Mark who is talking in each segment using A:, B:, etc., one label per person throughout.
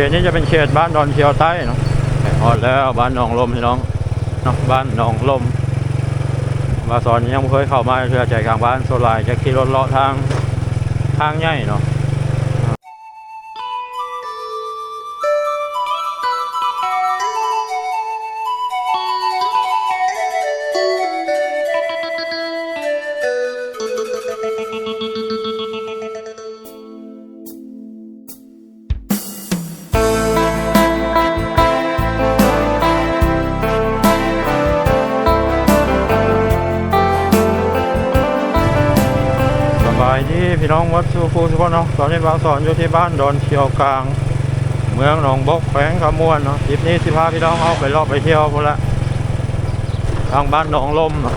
A: ขตนี้จะเป็นเขตบ้านดอนเชียวใต้เนาะฮอดแล้วบ้านหนองลมพี่น้องเนาะบ้านหนองลมมาสอนยังเคยเข้ามาเชื่อใจกลางบ้านโซลายจะขี่รถเลาะทางทางใหญ่เนาะ เนาะตอนนี้บางสอนอยู่ที่บ้านดอนเชียวกลาง เมืองหนองบกแขวงขมวนเนาะทริปนี้สิพาพี่น้องเอาไปรอบไปเที่ยวพุ่นละทางบ้านหนองลมเนาะ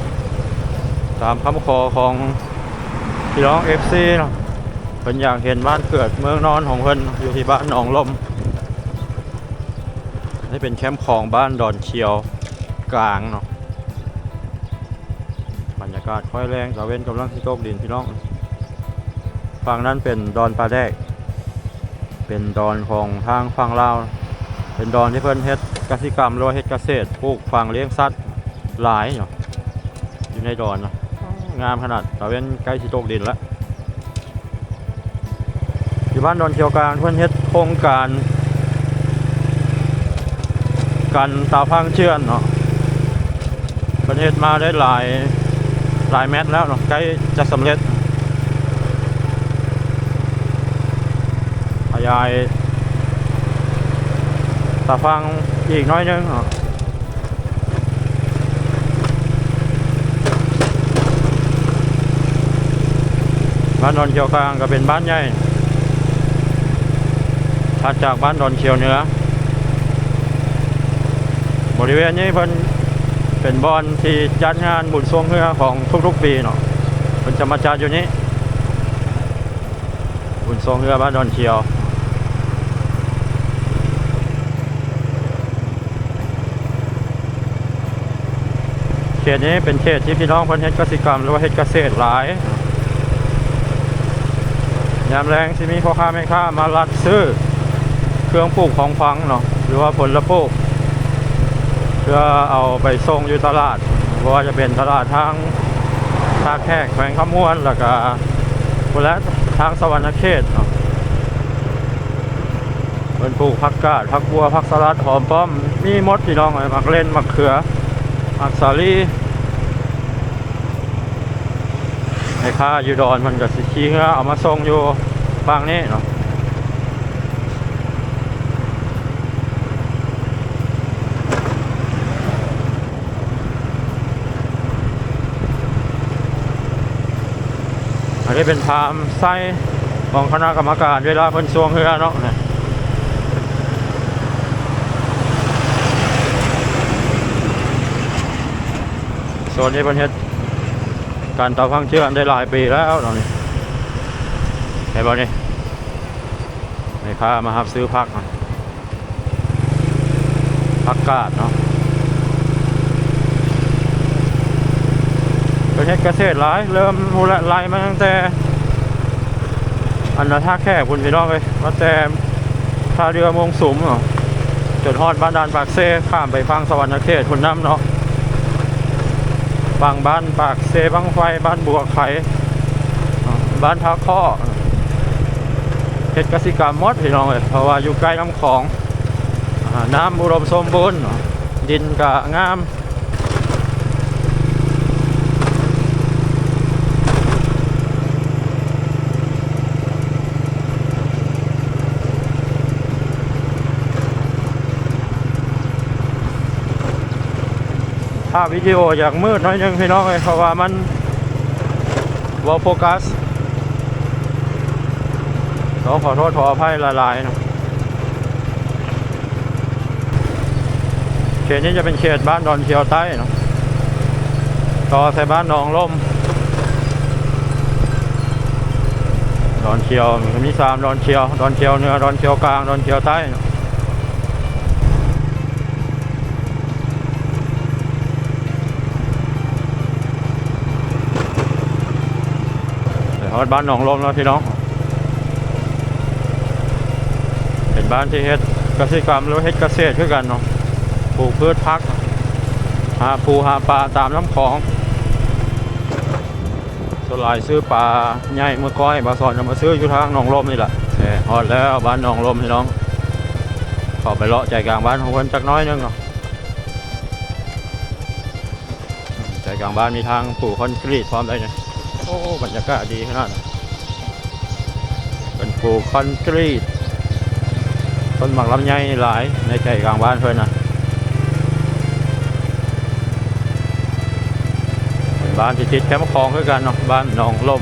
A: ตามคำขอของพี่น้องเอฟซีเนาะเพิ่นอยากเห็นบ้านเกิดเมืองนอนของเพิ่นอยู่ที่บ้านหนองลมนี่เป็นแคมป์ของบ้านดอนเชียวกลางเนาะบรรยากาศค่อยแรงตะเว้นกำลังที่โตกดินพี่น้อง ฝั่งนั้นเป็นดอนปลาแดก เป็นดอนของทางฝั่งลาว เป็นดอนที่เพิ่นเฮ็ดกสิกรรมหรือว่าเฮ็ดเกษตรปลูกฝังเลี้ยงสัตว์หลายเนาะอยู่ในดอนเนาะงามขนาดตะเว้นใกล้ที่ตกดินแล้วอยู่บ้านดอนเชียวกลางเพิ่นเฮ็ดโครงการ กันตาพังเชื่อนเนาะประเทศมาได้หลายหลายแมตช์แล้วเนาะใกล้จะสำเร็จ ยายตาฟังอีกน้อยนึงเนาะบ้านดอนเชียวกลางก็เป็นบ้านใหญ่ถัดจากบ้านดอนเชียวเหนือ บริเวณนี้เพิ่นเป็นบอลที่จัดงานบุญทรงเรือของทุกๆปีเนาะมันจะมาจัดอยู่นี้บุญทรงเรือบ้านดอนเชียว เขตนี้เป็นเขตที่พี่น้องเพิ่นเฮ็ดกษตรกรรมหรือว่าเฮ็ดเกษตรหลายยามแรงที่มีพ่อค้าแม่ค้ามารัดซื้อ เครื่องปลูกของฟังเนาะหรือว่าผลปลูกเพื่อเอาไปส่งอยู่ตลาดเพราะว่าจะเป็นตลาดทางทาแขกแขวงขมวนแล้วก็และทางสวรรณเขตเนาะเป็นปลูกผักกาดผักบัวผักสลัดหอมป้อม มีมดพี่น้องเลยมักเล่นมักเขือ มักสาลีไอ้ข้าอยู่ดอนมันก็สิขี้เงือเอามาส่งอยู่ฝั่งนี้เนาะอันนี้เป็นไทม์ไส้ของคณะกรรมการเวลาเพิ่นช่วงเฮือเนาะเนี่ย โซนนี้เพิ่นเฮ็ดการต่อฟังเชื่อมได้หลายปีแล้วเนาะนี่เห็นบ่นี่แม่ค้ามารับซื้อผักเนาะผักกาดเนาะประเทศเกษตรหลาย เริ่มมูลไล่มาตั้งแต่อันนาท่าแค่คุณพี่น้องเลยมาแต่ท่าเรือมงสุมเนาะจนฮอดบ้านดานปากเซ่ข้ามไปฟังสวรรค์เขตคุณน้ำเนาะ บางบ้านปากเซบางไฟบ้านบัวไข่บ้านท่าข้อเขตกสิกรรมมดพี่น้องเลยเพราะว่าอยู่ใกล้น้ำของ น้ำอุดมสมบูรณ์ดินกะงาม ภาพวิดีโออยากมืดน้อยหนึงพี่น้องเลยเพราะว่ามันวอลโฟกัสต้องขอโทษขออภัยลายๆเนาะเขตนี้จะเป็นเขตบ้านดอนเชียวใต้เนาะต่อใส่บ้านหนองล่มดอนเชียวมีสามดอนเชียวดอนเชียวเหนือดอนเชียวกลางดอนเชียวใต้เนาะ อดบ้านหนองลมแล้วพี่น้อง เป็นบ้านที่เฮ็ดเกษตรกรรมหรือเฮ็ดเกษตรคือกันเนาะปลูกพืชพักหาปูหาปลาตามน้ำคลองสลายซื้อปลาใหญ่เมื่อก้อยบาสอนจะมาซื้ออยู่ทางหนองลมนี่แหละแต่ฮอดแล้วบ้านหนองลมพี่น้องขอไปเลาะใจกลางบ้านของคนจักน้อยนึงเนาะใจกลางบ้านมีทางปลูกคอนกรีตพร้อมเลยเนี่ย อ้บรรยากาศดีขนาดเป็นปูคอนกรีตต้นหมากลำไยหลายในใจกลางบ้านเพื่อนนะบ้านที่ติดแคมป์คลองคือกันเนาะบ้านหนองลม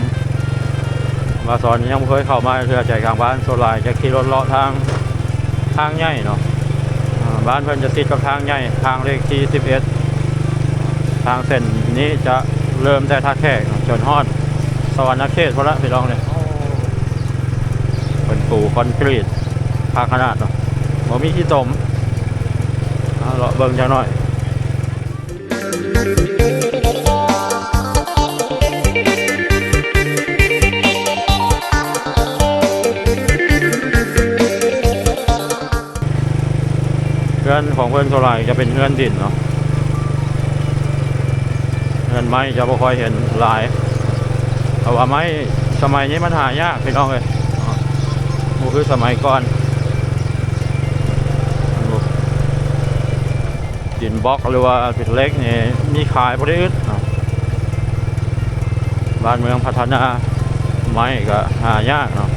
A: มาสอนยังเคยเข้ามาเพื่อใจกลางบ้านโซลายจะขี่รถเลาะทางทางใหญ่เนาะบ้านเพิ่อนจะติดกับทางใหญ่ทางเลขที่11ทางเส้นนี้จะเริ่มแต่ท่าแขกจนฮอด สวรรค์เขตพอละพี่น้องเลยเป็นปูคอนกรีตภาคขนาดเนาะบ่มีที่ตมเอาเลาะเบิ่งจังหน่อยเพื่อนของเพื่อนโซลายจะเป็นเพื่อนดินเนาะเพื่อนไม้จะไม่ค่อยเห็นหลาย เพราะว่าไม้สมัยนี้มันหายากพี่น้องเลยมันคือสมัยก่อนดินบล็อกหรือว่าปิดเล็กนี่มีขายบริอึดบ้านเมืองพัฒนาไม้ก็หายากเนาะ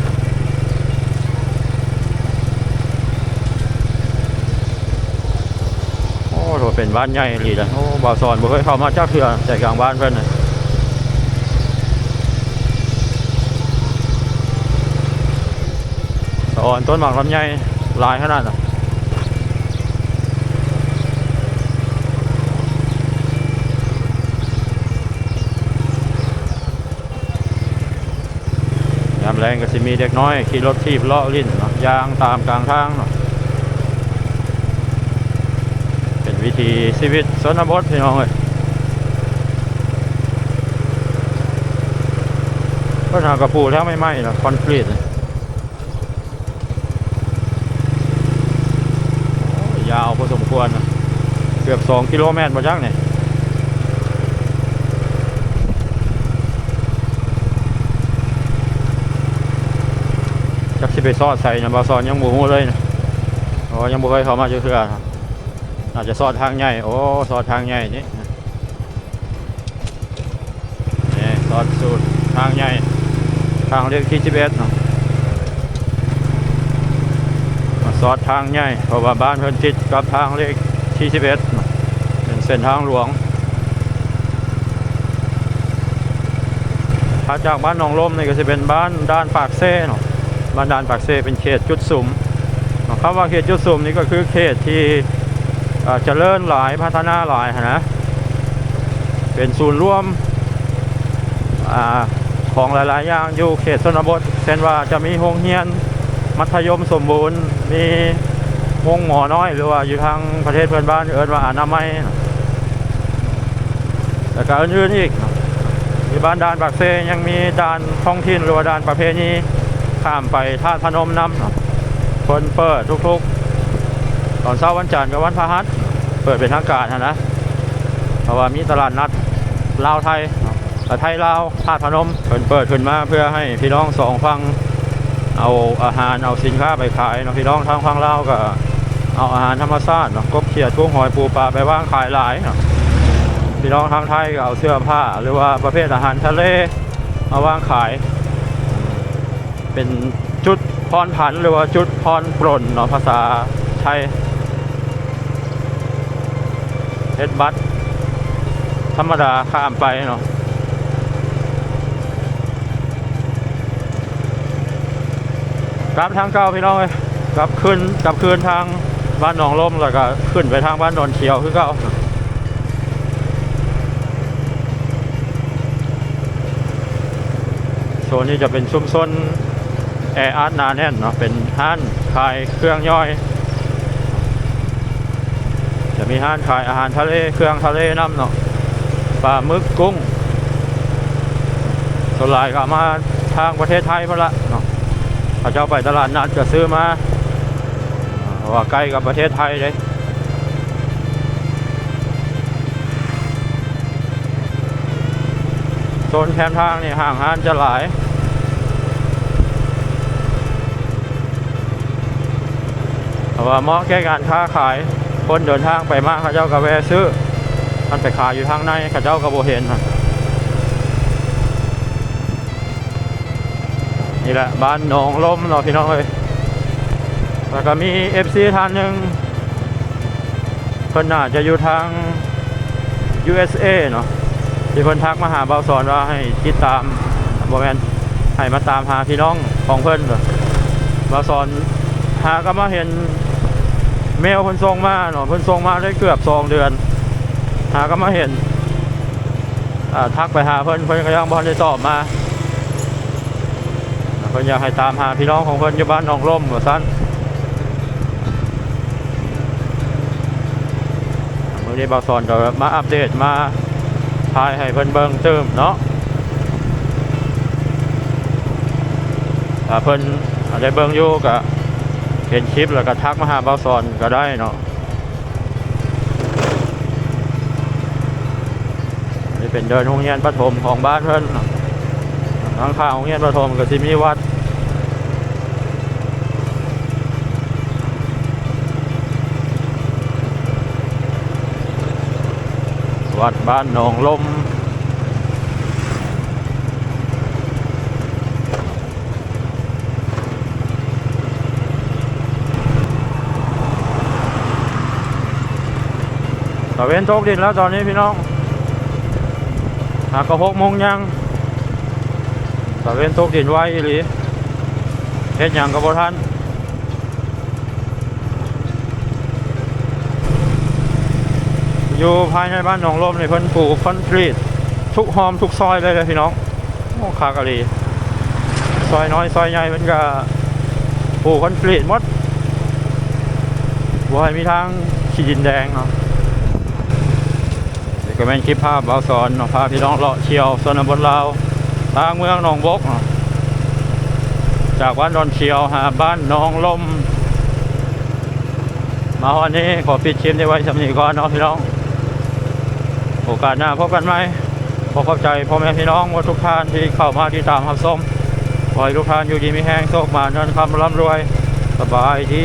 A: โอ้โหเป็นบ้านใหญ่ดีนะโอ้บ่าวสอนบ่เคยเข้ามาจากเถื่อใจกลางบ้านเพิ่นนะสะ อ่อนต้นหมากลำไยลายขนาดน่ะยามแรงก็สิมีเด็กน้อย ขี่รถทีบเลาะลิ้นนะยางตามกลางทางเนาะเป็นวิธีชีวิตชนบทพี่น้องเลยก็ทางกระปูแล้วไม่ไหม้นะคอนกรีตน่ะโอ้ ยาวพอสมควรนะเกือบสองกิโลเมตรมาจักเนี่ยจักสิไปซอดใส่นะบาซอนยังบูฮูเลยนะโอ้ยังบ่เคยเข้ามาเจอเทื่อนะอาจจะซอดทางใหญ่โอ้ซอดทางใหญ่นี่นี่ซอดสูตรทางใหญ่ทางเรียกที่สิบเอ็ดเนาะ มาซอดทางใหญ่เพราะว่าบ้านเพิ่นติดกับทางเรียกที่สิบเอ็ดเป็นเส้นทางหลวงถ้าจากบ้านหนองลมนี่ก็จะเป็นบ้านด้านปากเซ่เนาะบ้านด้านปากเซ่เป็นเขตจุดสุมเนาะคำว่าเขตจุดสุมนี่ก็คือเขตที่เอ่อเจริญหลายพัฒนาหลายนะเป็นศูนย์ร่วมอของหลาย ๆ อย่างอยู่เขตชนบทเช่นว่าจะมีโรงเรียน มัธยมสมบูรณ์ มีโรงหมอน้อยหรือว่าอยู่ทางประเทศเพื่อนบ้านเอิ้นว่าอนามัยแล้วก็อื่นๆอีกที่บ้านด่านปากเซยังมีด่านท้องถิ่นหรือว่าด่านประเพณีข้ามไปท่าพนมน้ำคนเปิดทุกๆ ตอนเช้าวันจันทร์กับวันพฤหัสเปิดเป็นทางการนะเพราะว่ามีตลาดนัดลาวไทยแต่ไทยลาวธาพนมเปิดเปิดขึ้นมาเพื่อให้พี่น้องสองฝั่ง เอาอาหารเอาสินค้าไปขายเนาะพี่น้องทางฝั่งลาวก็เอาอาหารธรรมชาติเนาะกบเขียดกุ้งหอยปูปลาไปว่างขายหลายเนาะพี่น้องทางไทยก็เอาเสื้อผ้า หรือว่าประเภทอาหารทะเลมาว่างขาย เป็นจุดพรผันหรือว่าจุดพรปรนเนาะภาษาไทยเฮดบัตธรรมดาข้ามไปเนาะ กลับทางเก่าพี่น้องเลยกลับขึ้นกลับคืนทางบ้านหนองลมแล้วก็ขึ้นไปทางบ้านดอนเขียวคือเก่าโซนนี้จะเป็นชุมชนแออัดนาแน่นเนาะเป็นห้านขายเครื่องย่อย จะมีห้านขายอาหารทะเลเครื่องทะเลน้ำเนาะปลาหมึกกุ้งส่วนหลายก็มาทางประเทศไทยมาละเนาะ เขาเจ้าไปตลาดนัดก็ซื้อมาว่าใกล้กับประเทศไทยเลยโซนแคมทางนี่ห่างหานจะหลายว่าเหมาะแก่การค้าขายคนเดินทางไปมากเขาเจ้าก็แวะซื้อมันไปขายอยู่ทางในเขาเจ้าก็บ่เห็น นี่แหละบ้านหนองลมเนาะพี่น้องเอ้ยแล้วก็มี FC ท่านหนึ่งเพิ่นน่าจะอยู่ทาง USA เนาะที่เพิ่นทักมาหาเบาสอนว่าให้ติดตามบ่แมนให้มาตามหาพี่น้องของเพิ่นเนเบาสอนหาก็มาเห็นเมลเพิ่นส่งมาเนาะเพิ่นส่งมาได้เกือบ2เดือน หาก็มาเห็นทักไปหาเพิ่นเพิ่นก็ยังบ่ทันได้ตอบมา เพิ่นอยากให้ตามหาพี่น้องของเพิ่นอยู่บ้านหนองร่มว่าซั่นมื้อนี้บ่าวสอนก็มาอัปเดตมาทายให้เพิ่นเบิ่งเติมเนาะถ้าเพิ่นได้เบิ่งอยู่ก็เห็นคลิปแล้วก็ทักมาหาบ่าวสอนก็ได้เนาะนี่เป็นเดินโรงเรียนประถมของบ้านเพิ่นทาง ข้างโรงเรียนประถมก็สิมีวัดวัดบ้านหนองลมตะเวนตกดินแล้วตอนนี้พี่น้องหากก็หกโมงยัง ตะเวนตกดินไว้อีหลีเฮ็ดหยังก็บ่ทันอยู่ภายในบ้านหนองลมนี่เพิ่นปลูกคอนกรีตทุกหอมทุกซอยเลยเลยพี่น้องโอ้คากะลีซอยน้อยซอยใหญ่เพิ่นก็ปลูกคอนกรีตหมดบ่ให้มีทางขี้ดินแดงเนาะก็เป็นคลิปภาพเบาสอนเนาะพาพี่น้องเลาะเที่ยวสนบนลาว ทางเมืองหนองบก จากวัดดอนเชียวหาบ้านหนองลม มาวันนี้ขอปิดคลิปนี้ไว้สำนีก่อนเนาะพี่น้อง โอกาสหน้าพบกันไหมขอเข้าใจพ่อแม่พี่น้องว่าทุกท่านที่เข้ามาที่ตามรับส้มขอให้ทุกท่านอยู่ดีมีแห้งโชคมาเงินคำร่ำรวย สบายดี